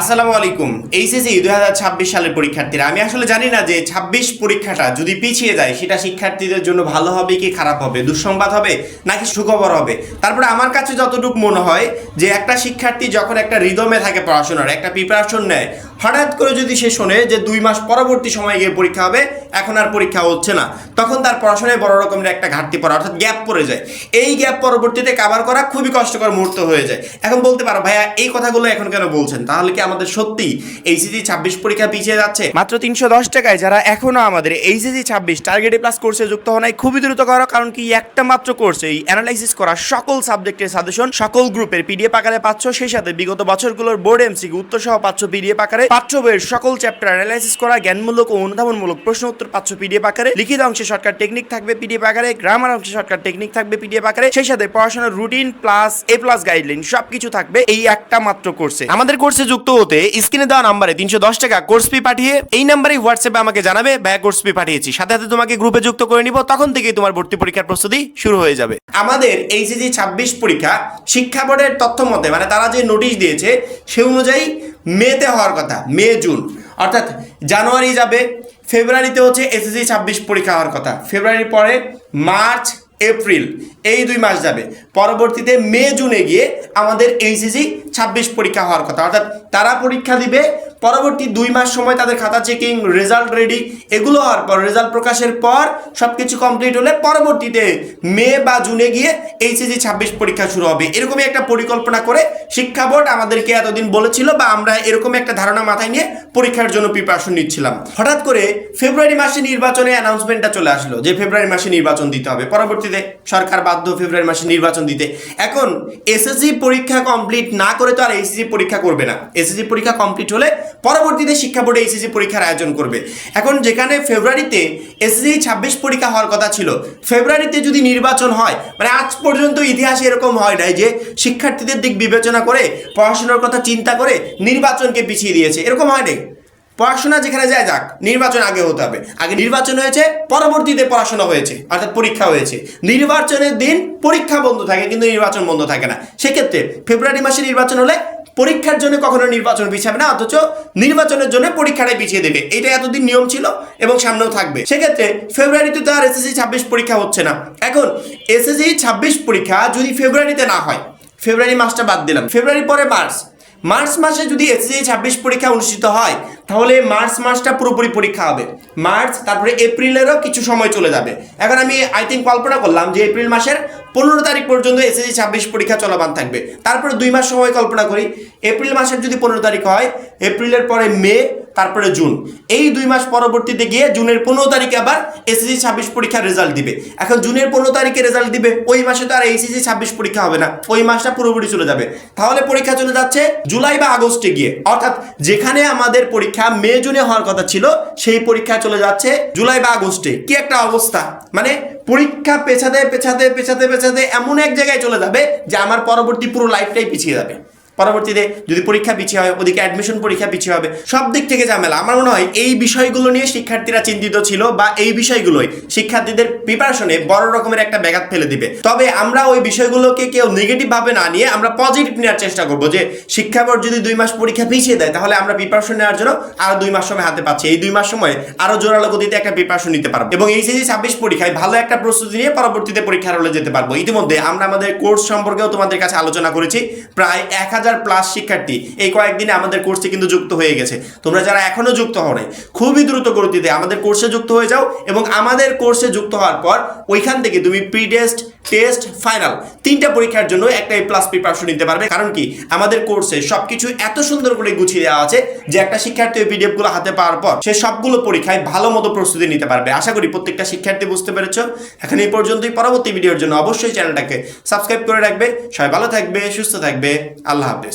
আসসালামু আলাইকুম। এইচএসসি দুই হাজার ছাব্বিশ সালের পরীক্ষার্থীরা, আমি আসলে জানি না যে ছাব্বিশ পরীক্ষাটা যদি পিছিয়ে যায়, সেটা শিক্ষার্থীদের জন্য ভালো হবে কি খারাপ হবে, দুঃসংবাদ হবে নাকি সুখবর হবে? তারপরে আমার কাছে যতটুকু মনে হয় যে একটা শিক্ষার্থী যখন একটা রিদমে থাকে পড়াশোনার, একটা প্রিপারেশন নেয় হঠাৎ করে যদি সে শোনে যে দুই মাস পরবর্তী সময়ে গিয়ে পরীক্ষা হবে, এখন আর পরীক্ষা হচ্ছে না। তখন তার পড়াশোনায় বড় রকমের একটা ঘাটতি পড়া, অর্থাৎ গ্যাপ পড়ে যায়। এই গ্যাপ পরবর্তীতে কাভার করা খুবই কষ্টকর মুহূর্ত হয়ে যায়। এখন বলতে পারো, ভাইয়া, এই কথাগুলো এখন কেন বলছেন? তাহলে কি আমাদের সত্যি এইচএসসি ছাব্বিশ পরীক্ষা পিছিয়ে যাচ্ছে? মাত্র তিনশো দশ টাকায় যারা এখনও আমাদের এইচএসসি ছাব্বিশ টার্গেটে প্লাস কোর্সে যুক্ত হওয়া নাই, খুবই দ্রুত করো, কারণ কি একটা মাত্র কোর্স এই অ্যানালাইসিস করা সকল সাবজেক্টের সাজেশন সকল গ্রুপের পিডিএফ আকারে পাচ্ছ। সেই সাথে বিগত বছরগুলোর বোর্ড এমসি উত্তর সহ পাচ্ছ পিডিএফ আকারে। পাঠ্য বইয়ের সকল চ্যাপ্টার অ্যানালাইসিস করা জ্ঞানমূলক ও অনুধাবনমূলক প্রশ্ন উত্তর পাচ্ছ পিডিএফ আকারে। লিখিত অংশে শর্টকাট টেকনিক থাকবে পিডিএফ আকারে, গ্রামার অংশে শর্টকাট টেকনিক থাকবে পিডিএফ আকারে। সেই সাথে পড়াশোনার routine plus A plus guideline সবকিছু থাকবে এই একটা মাত্র কোর্সে আমাদের কোর্সে যুক্ত হতে স্ক্রিনে দেওয়া নাম্বারে তিনশো দশ টাকা কোর্স ফি পাঠিয়ে এই নাম্বারে হোয়াটসঅ্যাপে আমাকে জানাবে ব্যয় কোর্স ফি পাঠিয়েছি। সাথে সাথে তোমাকে গ্রুপে যুক্ত করে নিব, তখন থেকেই তোমার ভর্তি পরীক্ষার প্রস্তুতি শুরু হয়ে যাবে। আমাদের এইচএসি ছাব্বিশ পরীক্ষা শিক্ষা বোর্ডের তথ্য মতে মানে তারা যে নোটিশ দিয়েছে, সে অনুযায়ী মেতে হওয়ার কথা, মে, জুন। অর্থাৎ জানুয়ারি যাবে, ফেব্রুয়ারিতে হচ্ছে এসএসসি ছাব্বিশ পরীক্ষা হওয়ার কথা। ফেব্রুয়ারির পরে মার্চ, এপ্রিল, এই দুই মাস যাবে। পরবর্তীতে মে, জুনে গিয়ে আমাদের এইচএসসি ছাব্বিশ পরীক্ষা হওয়ার কথা। অর্থাৎ তারা পরীক্ষা দিবে পরবর্তী দুই মাস সময় তাদের খাতা চেকিং রেজাল্ট রেডি এগুলো হওয়ার পর রেজাল্ট প্রকাশের পর সব কিছু কমপ্লিট হলে পরবর্তীতে মে বা জুনে গিয়ে এইচএসসি ছাব্বিশ পরীক্ষা শুরু হবে। এরকমই একটা পরিকল্পনা করে শিক্ষা বোর্ড আমাদেরকে এতদিন বলেছিল বা আমরা এরকম একটা ধারণা মাথায় নিয়ে পরীক্ষার জন্য প্রিপারেশন নিচ্ছিলাম। হঠাৎ করে ফেব্রুয়ারি মাসে নির্বাচনে অ্যানাউন্সমেন্টটা চলে আসলো যে ফেব্রুয়ারি মাসে নির্বাচন দিতে হবে। পরবর্তীতে সরকার বাধ্য ফেব্রুয়ারি মাসে নির্বাচন দিতে। এখন এসএসসি পরীক্ষা কমপ্লিট না করে তো আর এইচএসসি পরীক্ষা করবে না। এসএসসি পরীক্ষা কমপ্লিট হলে পরবর্তীতে শিক্ষা বোর্ডে এইচএসসি পরীক্ষার আয়োজন করবে। এখন যেখানে ফেব্রুয়ারিতে এসএসসি ছাব্বিশ পরীক্ষা হওয়ার কথা ছিল, ফেব্রুয়ারিতে যদি নির্বাচন হয় মানে আজ পর্যন্ত ইতিহাসে এরকম হয় নাই যে শিক্ষার্থীদের দিক বিবেচনা করে, পড়াশোনার কথা চিন্তা করে নির্বাচনকে পিছিয়ে দিয়েছে। এরকম হয় নাই। পড়াশোনা যেখানে যায় যাক, নির্বাচন আগে হতে হবে। আগে নির্বাচন হয়েছে, পরবর্তীতে পড়াশোনা হয়েছে, অর্থাৎ পরীক্ষা হয়েছে। নির্বাচনের দিন পরীক্ষা বন্ধ থাকে, কিন্তু নির্বাচন বন্ধ থাকে না। সেক্ষেত্রে ফেব্রুয়ারি মাসে নির্বাচন হলে পরীক্ষার জন্য কখনো নির্বাচন পিছাবে না, অথচ নির্বাচনের জন্য পরীক্ষাটাই পিছিয়ে দেবে। এটা এতদিন নিয়ম ছিল এবং সামনেও থাকবে। সেক্ষেত্রে ফেব্রুয়ারিতে তো আর এসএসসি ছাব্বিশ পরীক্ষা হচ্ছে না। এখন এসএসসি ছাব্বিশ পরীক্ষা যদি ফেব্রুয়ারিতে না হয়, ফেব্রুয়ারি মাসটা বাদ দিলাম। ফেব্রুয়ারি পরে মার্চ। মার্চ মাসে যদি এসএসসি ছাব্বিশ পরীক্ষা অনুষ্ঠিত হয়, তাহলে মার্চ মাসটা পুরোপুরি পরীক্ষা হবে। মার্চ, তারপরে এপ্রিলেরও কিছু সময় চলে যাবে। এখন আমি আই থিঙ্ক কল্পনা করলাম যে এপ্রিল মাসের পনেরো তারিখ পর্যন্ত এসএসসি ছাব্বিশ পরীক্ষা চলমান থাকবে। তারপরে দুই মাস সময় কল্পনা করি। এপ্রিল মাসের যদি পনেরো তারিখ হয়, এপ্রিলের পরে মে তারপরে জুন। এই দুই মাস পরবর্তীতে গিয়ে জুনের পনেরো তারিখে আবার এসএসসি ছাব্বিশ পরীক্ষার রেজাল্ট দিবে। এখন জুনের পনেরো তারিখে রেজাল্ট দিবে, ওই মাসে তো আর এইচএসসি ছাব্বিশ পরীক্ষা হবে না। ওই মাসটা পুরোপুরি চলে যাবে। তাহলে পরীক্ষা চলে যাচ্ছে জুলাই বা আগস্টে গিয়ে। অর্থাৎ যেখানে আমাদের পরীক্ষা মে, জুনে হওয়ার কথা ছিল, সেই পরীক্ষা চলে যাচ্ছে জুলাই বা আগস্টে। কি একটা অবস্থা? মানে পরীক্ষা পেছাতে পেছাতে পেছাতে পেছাতে এমন এক জায়গায় চলে যাবে যে আমার পরবর্তী পুরো লাইফটাই পিছিয়ে যাবে। পরবর্তীতে যদি পরীক্ষা পিছিয়ে হয়, ওদিকে অ্যাডমিশন পরীক্ষা পিছিয়ে হবে। সব দিক থেকে ঝামেলা। আমার মনে হয় এই বিষয়গুলো নিয়ে শিক্ষার্থীরা চিন্তিত ছিল বা এই বিষয়গুলোই শিক্ষার্থীদের প্রিপারেশনে বড় রকমের একটা ব্যাঘাত ফেলে দিবে। তবে আমরা ওই বিষয়গুলোকে কেউ নেগেটিভ ভাবে না নিয়ে আমরা পজিটিভ নেওয়ার চেষ্টা করব যে, শিক্ষা বোর্ড যদি দুই মাস পরীক্ষা পিছিয়ে দেয়, তাহলে আমরা প্রিপারেশন নেওয়ার জন্য আরও দুই মাস সময় হাতে পাচ্ছি। এই দুই মাস সময় আরও জোরালো গতিতে একটা প্রিপারেশন নিতে পারব। এবং এই সিজি ছাব্বিশ পরীক্ষায় ভালো একটা প্রস্তুতি নিয়ে পরবর্তীতে পরীক্ষার হলে যেতে পারব। ইতিমধ্যে আমরা আমাদের কোর্স সম্পর্কেও তোমাদের কাছে আলোচনা করেছি। প্রায় এক হাজার হাজার প্লাস শিক্ষার্থী এই কয়েকদিনে আমাদের কোর্সে কিন্তু যুক্ত হয়ে গেছে। তোমরা যারা এখনও যুক্ত হও নাই, খুবই দ্রুত গতিতে আমাদের কোর্সে যুক্ত হয়ে যাও এবং আমাদের কোর্সে যুক্ত হওয়ার পর ওইখান থেকে তুমি প্রি টেস্ট টেস্ট ফাইনাল। তিনটা পরীক্ষার জন্য একটা প্লাস প্রিপারেশন নিতে পারবে কারণ কি? আমাদের কোর্সে সবকিছু এত সুন্দর করে গুছিয়ে দেওয়া আছে যে একটা শিক্ষার্থী ওই পিডিএফগুলো হাতে পাওয়ার পর সে সবগুলো পরীক্ষায় ভালো মতো প্রস্তুতি নিতে পারবে। আশা করি প্রত্যেকটা শিক্ষার্থী বুঝতে পেরেছ। এখন এই পর্যন্তই। পরবর্তী ভিডিওর জন্য অবশ্যই চ্যানেলটাকে সাবস্ক্রাইব করে রাখবে। সবাই ভালো থাকবে, সুস্থ থাকবে। আল্লাহ হাফেজ।